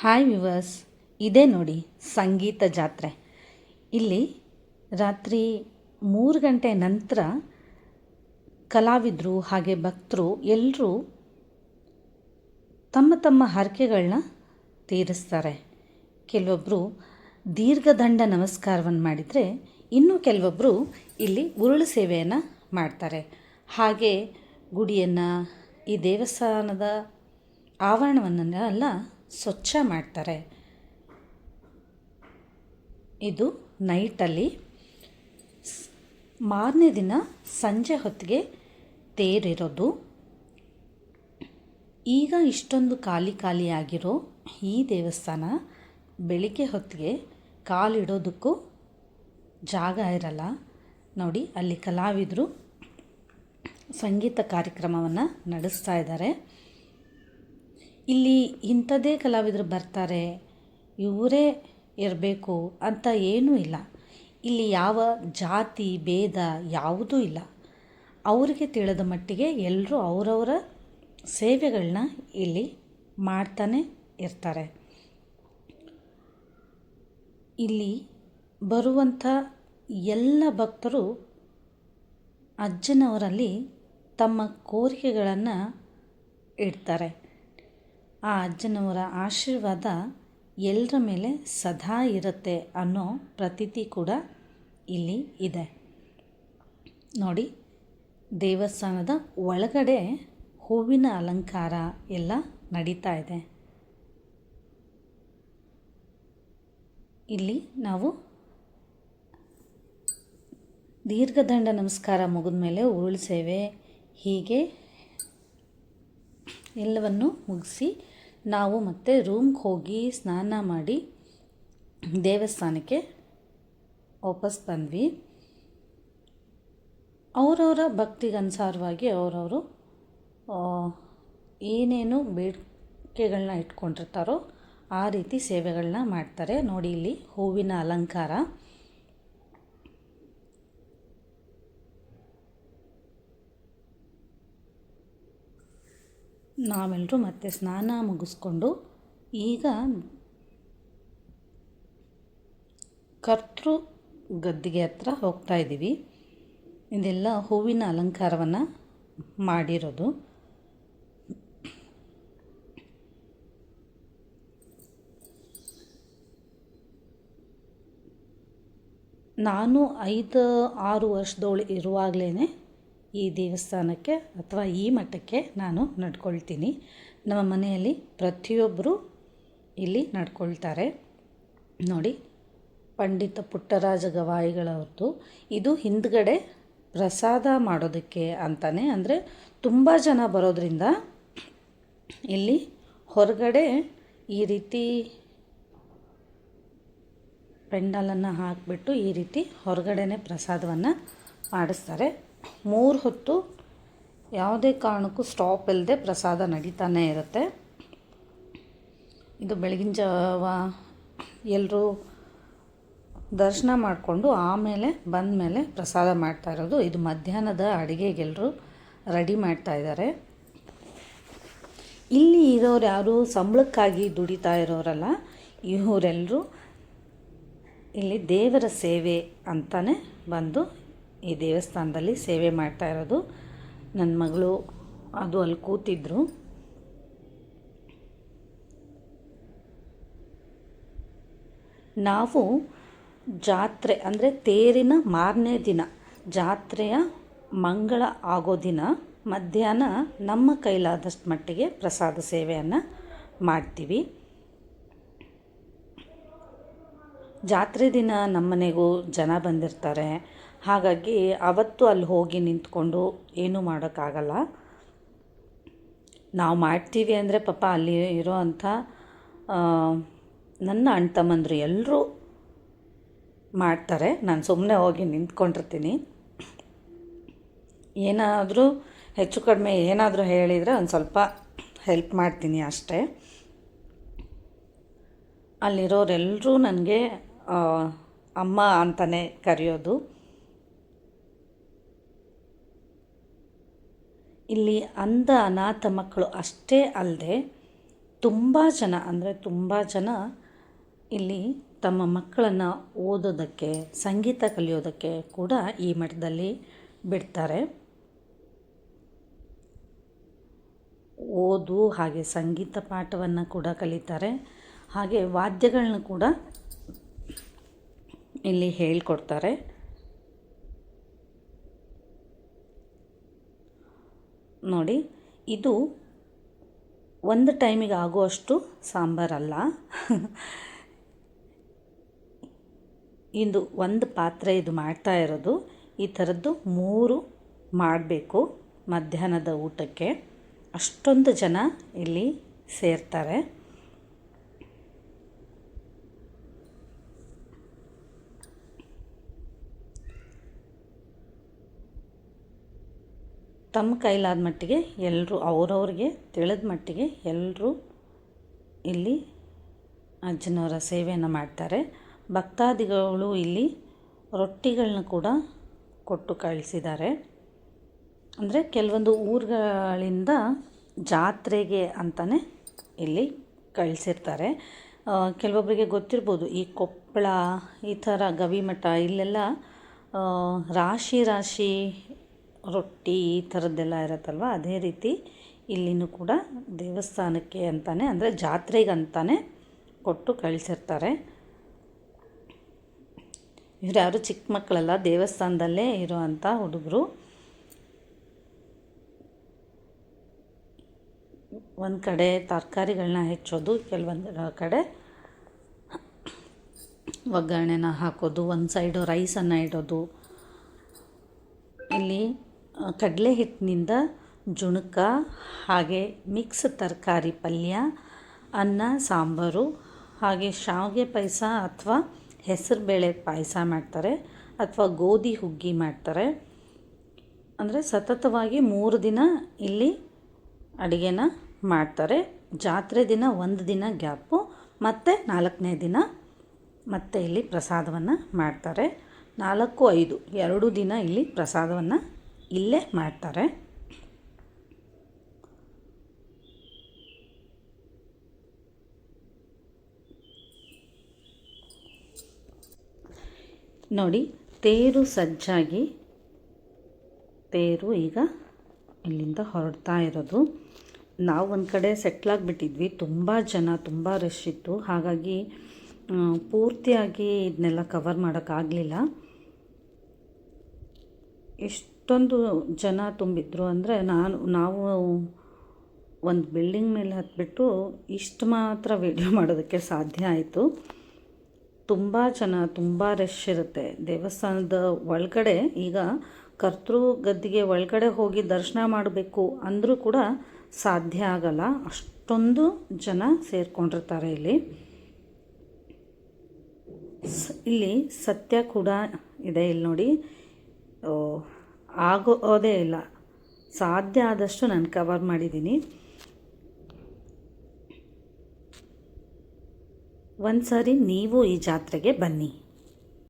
Hi viewers ಇದೇ ನೋಡಿ ಸಂಗೀತ ಜಾತ್ರೆ. ಇಲ್ಲಿ ರಾತ್ರಿ ಮೂರು ಗಂಟೆ ನಂತರ ಕಲಾವಿದರು ಹಾಗೆ ಭಕ್ತರು ಎಲ್ಲರೂ ತಮ್ಮ ತಮ್ಮ ಹರಕೆಗಳನ್ನ ತೀರಿಸ್ತಾರೆ. ಕೆಲವೊಬ್ಬರು ದೀರ್ಘದಂಡ ನಮಸ್ಕಾರವನ್ನು ಮಾಡಿದರೆ ಇನ್ನು ಕೆಲವೊಬ್ಬರು ಇಲ್ಲಿ ಉರುಳು ಸೇವೆಯನ್ನು ಮಾಡ್ತಾರೆ. ಹಾಗೆ ಗುಡಿಯನ್ನು, ಈ ದೇವಸ್ಥಾನದ ಆವರಣವನ್ನೆಲ್ಲ ಸ್ವಚ್ಛ ಮಾಡ್ತಾರೆ. ಇದು ನೈಟಲ್ಲಿ ಮಾರನೇ ದಿನ ಸಂಜೆ ಹೊತ್ತಿಗೆ ತೇರಿರೋದು. ಈಗ ಇಷ್ಟೊಂದು ಖಾಲಿ ಖಾಲಿಯಾಗಿರೋ ಈ ದೇವಸ್ಥಾನ ಬೆಳಿಗ್ಗೆ ಹೊತ್ತಿಗೆ ಕಾಲಿಡೋದಕ್ಕೂ ಜಾಗ ಇರಲ್ಲ. ನೋಡಿ, ಅಲ್ಲಿ ಕಲಾವಿದರು ಸಂಗೀತ ಕಾರ್ಯಕ್ರಮವನ್ನು ನಡೆಸ್ತಾ ಇದ್ದಾರೆ. ಇಲ್ಲಿ ಇಂಥದ್ದೇ ಕಲಾವಿದರು ಬರ್ತಾರೆ, ಇವರೇ ಇರಬೇಕು ಅಂತ ಏನೂ ಇಲ್ಲ. ಇಲ್ಲಿ ಯಾವ ಜಾತಿ, ಭೇದ ಯಾವುದೂ ಇಲ್ಲ. ಅವರಿಗೆ ತಿಳಿದ ಮಟ್ಟಿಗೆ ಎಲ್ಲರೂ ಅವರವರ ಸೇವೆಗಳನ್ನ ಇಲ್ಲಿ ಮಾಡ್ತಾನೆ ಇರ್ತಾರೆ. ಇಲ್ಲಿ ಬರುವಂಥ ಎಲ್ಲ ಭಕ್ತರು ಅಜ್ಜನವರಲ್ಲಿ ತಮ್ಮ ಕೋರಿಕೆಗಳನ್ನು ಇಡ್ತಾರೆ. ಆ ಅಜ್ಜನವರ ಆಶೀರ್ವಾದ ಎಲ್ಲರ ಮೇಲೆ ಸದಾ ಇರುತ್ತೆ ಅನ್ನೋ ಪ್ರತೀತಿ ಕೂಡ ಇಲ್ಲಿ ಇದೆ. ನೋಡಿ, ದೇವಸ್ಥಾನದ ಒಳಗಡೆ ಹೂವಿನ ಅಲಂಕಾರ ಎಲ್ಲ ನಡೀತಾ ಇದೆ. ಇಲ್ಲಿ ನಾವು ದೀರ್ಘದಂಡ ನಮಸ್ಕಾರ ಮುಗಿದ ಮೇಲೆ ಉರುಳು ಸೇವೆ ಹೀಗೆ ಎಲ್ಲವನ್ನು ಮುಗಿಸಿ ನಾವು ಮತ್ತೆ ರೂಮ್ಗೆ ಹೋಗಿ ಸ್ನಾನ ಮಾಡಿ ದೇವಸ್ಥಾನಕ್ಕೆ ವಾಪಸ್ ಬಂದ್ವಿ. ಅವರವರ ಭಕ್ತಿಗನುಸಾರವಾಗಿ ಅವರವರು ಏನೇನು ಬೇಡಿಕೆಗಳನ್ನ ಇಟ್ಕೊಂಡಿರ್ತಾರೋ ಆ ರೀತಿ ಸೇವೆಗಳನ್ನ ಮಾಡ್ತಾರೆ. ನೋಡಿ ಇಲ್ಲಿ ಹೂವಿನ ಅಲಂಕಾರ. ನಾವೆಲ್ಲರೂ ಮತ್ತೆ ಸ್ನಾನ ಮುಗಿಸ್ಕೊಂಡು ಈಗ ಕರ್ತೃ ಗದ್ದಿಗೆ ಹತ್ರ ಹೋಗ್ತಾ ಇದ್ದೀವಿ. ಇದೆಲ್ಲ ಹೂವಿನ ಅಲಂಕಾರವನ್ನು ಮಾಡಿರೋದು. ನಾನು ಐದು, ಆರು ವರ್ಷದವಳು ಇರುವಾಗಲೇ ಈ ದೇವಸ್ಥಾನಕ್ಕೆ ಅಥವಾ ಈ ಮಠಕ್ಕೆ ನಾನು ನಡ್ಕೊಳ್ತೀನಿ. ನಮ್ಮ ಮನೆಯಲ್ಲಿ ಪ್ರತಿಯೊಬ್ಬರು ಇಲ್ಲಿ ನಡ್ಕೊಳ್ತಾರೆ. ನೋಡಿ, ಪಂಡಿತ ಪುಟ್ಟರಾಜ ಗವಾಯಿಗಳವ್ರದ್ದು. ಇದು ಹಿಂದ್ಗಡೆ ಪ್ರಸಾದ ಮಾಡೋದಕ್ಕೆ ಅಂತಲೇ ಅಂದರೆ ತುಂಬ ಜನ ಬರೋದ್ರಿಂದ ಇಲ್ಲಿ ಹೊರಗಡೆ ಈ ರೀತಿ ಪೆಂಡಲನ್ನು ಹಾಕಿಬಿಟ್ಟು ಈ ರೀತಿ ಹೊರಗಡೆನೇ ಪ್ರಸಾದವನ್ನು ಮಾಡಿಸ್ತಾರೆ. ಮೂರು ಹೊತ್ತು ಯಾವುದೇ ಕಾರಣಕ್ಕೂ ಸ್ಟಾಪ್ ಇಲ್ಲದೆ ಪ್ರಸಾದ ನಡೀತಾನೆ ಇರುತ್ತೆ. ಇದು ಬೆಳಗಿನ ಜಾವ ಎಲ್ಲರೂ ದರ್ಶನ ಮಾಡಿಕೊಂಡು ಆಮೇಲೆ ಬಂದ ಮೇಲೆ ಪ್ರಸಾದ ಮಾಡ್ತಾ ಇರೋದು. ಇದು ಮಧ್ಯಾಹ್ನದ ಅಡುಗೆಗೆಲ್ಲರೂ ರೆಡಿ ಮಾಡ್ತಾ ಇದ್ದಾರೆ ಇಲ್ಲಿ ಇರೋರು ಯಾರು ಸಂಬಳಕ್ಕಾಗಿ ದುಡಿತಾ ಇರೋರಲ್ಲ ಇವರೆಲ್ಲರೂ ಇಲ್ಲಿ ದೇವರ ಸೇವೆ ಅಂತಲೇ ಬಂದು ಈ ದೇವಸ್ಥಾನದಲ್ಲಿ ಸೇವೆ ಮಾಡ್ತಾ ಇರೋದು. ನನ್ನ ಮಗಳು ಅದು ಅಲ್ಲಿ ಕೂತಿದ್ರು. ನಾವು ಜಾತ್ರೆ, ಅಂದರೆ ತೇರಿನ ಮಾರನೇ ದಿನ, ಜಾತ್ರೆಯ ಮಂಗಳ ಆಗೋ ದಿನ ಮಧ್ಯಾಹ್ನ ನಮ್ಮ ಕೈಲಾದಷ್ಟು ಮಟ್ಟಿಗೆ ಪ್ರಸಾದ ಸೇವೆಯನ್ನು ಮಾಡ್ತೀವಿ. ಜಾತ್ರೆ ದಿನ ನಮ್ಮ ಮನೆಗೂ ಜನ ಬಂದಿರ್ತಾರೆ. ಹಾಗಾಗಿ ಅವತ್ತು ಅಲ್ಲಿ ಹೋಗಿ ನಿಂತ್ಕೊಂಡು ಏನೂ ಮಾಡೋಕ್ಕಾಗಲ್ಲ. ನಾವು ಮಾಡ್ತೀವಿ ಅಂದರೆ ಪಾಪ ಅಲ್ಲಿ ಇರೋ ಅಂಥ ನನ್ನ ಅಣ್ಣ ತಮ್ಮಂದರು ಎಲ್ಲರೂ ಮಾಡ್ತಾರೆ. ನಾನು ಸುಮ್ಮನೆ ಹೋಗಿ ನಿಂತ್ಕೊಂಡಿರ್ತೀನಿ. ಏನಾದರೂ ಹೆಚ್ಚು ಕಡಿಮೆ ಏನಾದರೂ ಹೇಳಿದರೆ ಒಂದು ಸ್ವಲ್ಪ ಹೆಲ್ಪ್ ಮಾಡ್ತೀನಿ ಅಷ್ಟೇ. ಅಲ್ಲಿರೋರೆಲ್ಲರೂ ನನಗೆ ಅಮ್ಮ ಅಂತಲೇ ಕರೆಯೋದು. ಇಲ್ಲಿ ಅಂಧ ಅನಾಥ ಮಕ್ಕಳು ಅಷ್ಟೇ ಅಲ್ಲದೆ ತುಂಬ ಜನ, ಅಂದರೆ ತುಂಬ ಜನ ಇಲ್ಲಿ ತಮ್ಮ ಮಕ್ಕಳನ್ನು ಓದೋದಕ್ಕೆ, ಸಂಗೀತ ಕಲಿಯೋದಕ್ಕೆ ಕೂಡ ಈ ಮಠದಲ್ಲಿ ಬಿಡ್ತಾರೆ. ಓದು ಹಾಗೆ ಸಂಗೀತ ಪಾಠವನ್ನು ಕೂಡ ಕಲಿತಾರೆ. ಹಾಗೆ ವಾದ್ಯಗಳನ್ನ ಕೂಡ ಇಲ್ಲಿ ಹೇಳ್ಕೊಡ್ತಾರೆ. ನೋಡಿ, ಇದು ಒಂದು ಟೈಮಿಗೆ ಆಗುವಷ್ಟು ಸಾಂಬಾರಲ್ಲ. ಇಂದು ಒಂದು ಪಾತ್ರೆ ಇದು ಮಾಡ್ತಾ ಇರೋದು. ಈ ಥರದ್ದು ಮೂರು ಮಾಡಬೇಕು ಮಧ್ಯಾಹ್ನದ ಊಟಕ್ಕೆ. ಅಷ್ಟೊಂದು ಜನ ಇಲ್ಲಿ ಸೇರ್ತಾರೆ. ತಮ್ಮ ಕೈಲಾದ ಮಟ್ಟಿಗೆ ಎಲ್ಲರೂ ಅವ್ರವ್ರಿಗೆ ತಿಳಿದ ಮಟ್ಟಿಗೆ ಎಲ್ಲರೂ ಇಲ್ಲಿ ಅಜ್ಜನವರ ಸೇವೆಯನ್ನು ಮಾಡ್ತಾರೆ. ಭಕ್ತಾದಿಗಳು ಇಲ್ಲಿ ರೊಟ್ಟಿಗಳನ್ನ ಕೂಡ ಕೊಟ್ಟು ಕಳಿಸಿದ್ದಾರೆ. ಅಂದರೆ ಕೆಲವೊಂದು ಊರುಗಳಿಂದ ಜಾತ್ರೆಗೆ ಅಂತಲೇ ಇಲ್ಲಿ ಕಳಿಸಿರ್ತಾರೆ. ಕೆಲವೊಬ್ಬರಿಗೆ ಗೊತ್ತಿರ್ಬೋದು, ಈ ಕೊಪ್ಪಳ, ಈ ಥರ ಗವಿಮಠ, ಇಲ್ಲೆಲ್ಲ ರಾಶಿ ರಾಶಿ ರೊಟ್ಟಿ ಈ ಥರದ್ದೆಲ್ಲ ಇರುತ್ತಲ್ವ? ಅದೇ ರೀತಿ ಇಲ್ಲಿನೂ ಕೂಡ ದೇವಸ್ಥಾನಕ್ಕೆ ಅಂತಲೇ ಅಂದರೆ ಜಾತ್ರೆಗೆ ಅಂತಲೇ ಕೊಟ್ಟು ಕಳಿಸಿರ್ತಾರೆ. ಇವ್ರು ಯಾರು ಚಿಕ್ಕ ಮಕ್ಕಳೆಲ್ಲ, ದೇವಸ್ಥಾನದಲ್ಲೇ ಇರುವಂಥ ಹುಡುಗರು. ಒಂದು ಕಡೆ ತರಕಾರಿಗಳನ್ನ ಹೆಚ್ಚೋದು, ಕೆಲವೊಂದು ಕಡೆ ಒಗ್ಗರಣೆನ ಹಾಕೋದು, ಒಂದು ಸೈಡು ರೈಸನ್ನು ಇಡೋದು. ಕಡಲೆ ಹಿಟ್ಟಿನಿಂದ ಜುಣಕ, ಹಾಗೆ ಮಿಕ್ಸ್ ತರಕಾರಿ ಪಲ್ಯ, ಅನ್ನ, ಸಾಂಬಾರು, ಹಾಗೆ ಶಾವಿಗೆ ಪಾಯಸ ಅಥವಾ ಹೆಸರುಬೇಳೆ ಪಾಯಸ ಮಾಡ್ತಾರೆ ಅಥವಾ ಗೋಧಿ ಹುಗ್ಗಿ ಮಾಡ್ತಾರೆ. ಅಂದರೆ ಸತತವಾಗಿ ಮೂರು ದಿನ ಇಲ್ಲಿ ಅಡುಗೆನ ಮಾಡ್ತಾರೆ. ಜಾತ್ರೆ ದಿನ ಒಂದು ದಿನ ಗ್ಯಾಪು, ಮತ್ತು ನಾಲ್ಕನೇ ದಿನ ಮತ್ತೆ ಇಲ್ಲಿ ಪ್ರಸಾದವನ್ನು ಮಾಡ್ತಾರೆ. ನಾಲ್ಕು ಐದು, ಎರಡು ದಿನ ಇಲ್ಲಿ ಪ್ರಸಾದವನ್ನು ಇಲ್ಲೇ ಮಾಡ್ತಾರೆ. ನೋಡಿ, ತೇರು ಸಜ್ಜಾಗಿ, ತೇರು ಈಗ ಇಲ್ಲಿಂದ ಹೊರಡ್ತಾ ಇರೋದು. ನಾವು ಒಂದು ಕಡೆ ಸೆಟ್ಲಾಗಿಬಿಟ್ಟಿದ್ವಿ ತುಂಬ ಜನ, ತುಂಬ ರಶ್ ಇತ್ತು. ಹಾಗಾಗಿ ಪೂರ್ತಿಯಾಗಿ ಇದನ್ನೆಲ್ಲ ಕವರ್ ಮಾಡೋಕ್ಕಾಗಲಿಲ್ಲ ಎಷ್ಟೊಂದು ಜನ ತುಂಬಿದ್ರು ಅಂದರೆ ನಾನು, ನಾವು ಒಂದು ಬಿಲ್ಡಿಂಗ್ ಮೇಲೆ ಹತ್ಬಿಟ್ಟು ಇಷ್ಟು ಮಾತ್ರ ವೀಡಿಯೋ ಮಾಡೋದಕ್ಕೆ ಸಾಧ್ಯ ಆಯಿತು. ತುಂಬ ಜನ, ತುಂಬ ರಶ್ ಇರುತ್ತೆ. ದೇವಸ್ಥಾನದ ಒಳಗಡೆ ಈಗ ಕರ್ತೃ ಗದ್ದಿಗೆ ಒಳಗಡೆ ಹೋಗಿ ದರ್ಶನ ಮಾಡಬೇಕು ಅಂದರೂ ಕೂಡ ಸಾಧ್ಯ ಆಗಲ್ಲ. ಅಷ್ಟೊಂದು ಜನ ಸೇರಿಕೊಂಡಿರ್ತಾರೆ ಇಲ್ಲಿ. ಇಲ್ಲಿ ಸತ್ಯ ಕೂಡ ಇದೆ ಇಲ್ಲಿ ನೋಡಿ. ಆಗೋದೇ ಇಲ್ಲ. ಸಾಧ್ಯ ಆದಷ್ಟು ನಾನು ಕವರ್ ಮಾಡಿದ್ದೀನಿ. ಒಂದು ಸಾರಿ ನೀವು ಈ ಜಾತ್ರೆಗೆ ಬನ್ನಿ.